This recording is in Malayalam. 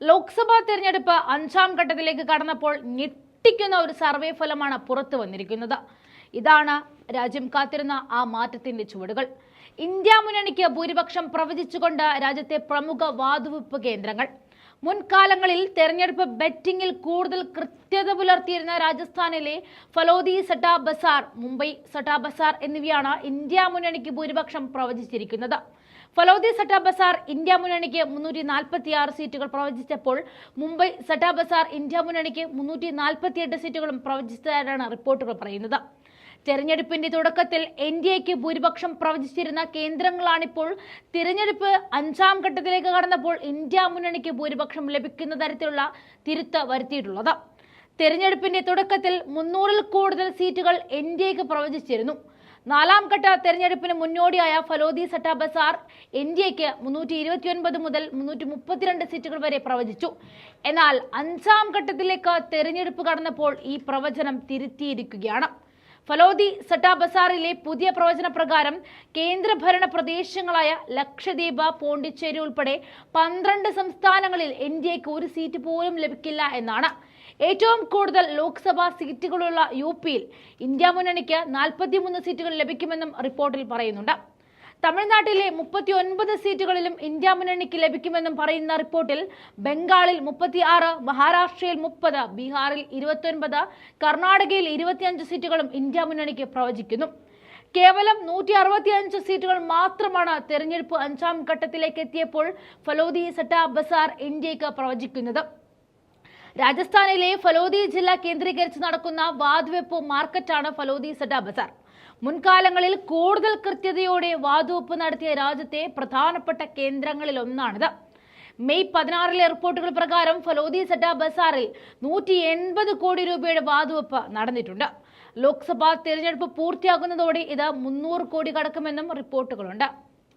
ലോക്സഭാ തെരഞ്ഞെടുപ്പ് അഞ്ചാം ഘട്ടത്തിലേക്ക് കടന്നപ്പോൾ ഞെട്ടിക്കുന്ന ഒരു സർവേ ഫലമാണ് പുറത്തു വന്നിരിക്കുന്നത്. ഇതാണ് രാജ്യം കാത്തിരുന്ന ആ മാറ്റത്തിന്റെ ചുവടുകൾ. ഇന്ത്യ മുന്നണിക്ക് ഭൂരിപക്ഷം പ്രവചിച്ചുകൊണ്ട് രാജ്യത്തെ പ്രമുഖ വാതുവെപ്പ് കേന്ദ്രങ്ങൾ. മുൻകാലങ്ങളിൽ തെരഞ്ഞെടുപ്പ് ബെറ്റിംഗിൽ കൂടുതൽ കൃത്യത പുലർത്തിയിരുന്ന രാജസ്ഥാനിലെ ഫലോദി സട്ടാ ബസാർ മുംബൈ സട്ടാ ബസാർ എന്നിവയാണ് ഇന്ത്യ മുന്നണിക്ക് ഭൂരിപക്ഷം പ്രവചിച്ചിരിക്കുന്നത്. ഫലോദി സട്ടാ ബസാർ ഇന്ത്യ മുന്നണിക്ക് മുന്നൂറ്റി നാൽപ്പത്തി ആറ് സീറ്റുകൾ പ്രവചിച്ചപ്പോൾ മുംബൈ സട്ടാ ബസാർ ഇന്ത്യ മുന്നണിക്ക് മുന്നൂറ്റി സീറ്റുകളും പ്രവചിച്ചതായാണ് റിപ്പോർട്ടുകൾ പറയുന്നത്. തെരഞ്ഞെടുപ്പിന്റെ തുടക്കത്തിൽ എൻ ഡി എക്ക് ഭൂരിപക്ഷം പ്രവചിച്ചിരുന്ന കേന്ദ്രങ്ങളാണിപ്പോൾ. തിരഞ്ഞെടുപ്പ് അഞ്ചാം ഘട്ടത്തിലേക്ക് കടന്നപ്പോൾ ഇന്ത്യ മുന്നണിക്ക് ഭൂരിപക്ഷം ലഭിക്കുന്ന തരത്തിലുള്ള തിരുത്ത് വരുത്തിയിട്ടുള്ളത്. തെരഞ്ഞെടുപ്പിന്റെ തുടക്കത്തിൽ മുന്നൂറിൽ കൂടുതൽ സീറ്റുകൾ എൻ ഡി എക്ക് പ്രവചിച്ചിരുന്നു. നാലാം ഘട്ട തെരഞ്ഞെടുപ്പിന് മുന്നോടിയായ ഫലോദി സട്ട ബസാർ എൻ ഡി എക്ക് മുന്നൂറ്റി ഇരുപത്തിയൊൻപത് മുതൽ മുന്നൂറ്റി മുപ്പത്തിരണ്ട് സീറ്റുകൾ വരെ പ്രവചിച്ചു. എന്നാൽ അഞ്ചാം ഘട്ടത്തിലേക്ക് തെരഞ്ഞെടുപ്പ് കടന്നപ്പോൾ ഈ പ്രവചനം തിരുത്തിയിരിക്കുകയാണ്. ഫലോദി സട്ടാ ബസാറിലെ പുതിയ പ്രവചന പ്രകാരം കേന്ദ്രഭരണ പ്രദേശങ്ങളായ ലക്ഷദ്വീപ് പോണ്ടിച്ചേരി ഉൾപ്പെടെ പന്ത്രണ്ട് സംസ്ഥാനങ്ങളിൽ എൻ ഡി എക്ക് ഒരു സീറ്റ് പോലും ലഭിക്കില്ല എന്നാണ്. ഏറ്റവും കൂടുതൽ ലോക്സഭാ സീറ്റുകളുള്ള യു പിയിൽ ഇന്ത്യ മുന്നണിക്ക് നാൽപ്പത്തിമൂന്ന് സീറ്റുകൾ ലഭിക്കുമെന്നും റിപ്പോർട്ടിൽ പറയുന്നുണ്ട്. തമിഴ്നാട്ടിലെ മുപ്പത്തി ഒൻപത് സീറ്റുകളിലും ഇന്ത്യ മുന്നണിക്ക് ലഭിക്കുമെന്നും പറയുന്ന റിപ്പോർട്ടിൽ ബംഗാളിൽ മുപ്പത്തി ആറ് മഹാരാഷ്ട്രയിൽ മുപ്പത് ബീഹാറിൽ ഇരുപത്തിയൊൻപത് കർണാടകയിൽ ഇരുപത്തിയഞ്ച് സീറ്റുകളും ഇന്ത്യ മുന്നണിക്ക് പ്രവചിക്കുന്നു. കേവലം നൂറ്റി അറുപത്തിയഞ്ച് സീറ്റുകൾ മാത്രമാണ് തെരഞ്ഞെടുപ്പ് അഞ്ചാം ഘട്ടത്തിലേക്ക് എത്തിയപ്പോൾ ഫലോദി സട്ട ബസാർ ഇന്ത്യയ്ക്ക് പ്രവചിക്കുന്നത്. രാജസ്ഥാനിലെ ഫലോദി ജില്ല കേന്ദ്രീകരിച്ച് നടക്കുന്ന വാദ്വെപ്പ് മാർക്കറ്റാണ് ഫലോദി സട്ട ബസാർ. മുൻകാലങ്ങളിൽ കൂടുതൽ കൃത്യതയോടെ വാതുവെപ്പ് നടത്തിയ രാജ്യത്തെ പ്രധാനപ്പെട്ട കേന്ദ്രങ്ങളിൽ ഒന്നാണിത്. മെയ് പതിനാറിലെ റിപ്പോർട്ടുകൾ പ്രകാരം ഫലോദി സട്ട ബസാറിൽ നൂറ്റി എൺപത് കോടി രൂപയുടെ വാതുവെപ്പ് നടന്നിട്ടുണ്ട്. ലോക്സഭാ തിരഞ്ഞെടുപ്പ് പൂർത്തിയാകുന്നതോടെ ഇത് മുന്നൂറ് കോടി കടക്കുമെന്നും റിപ്പോർട്ടുകളുണ്ട്.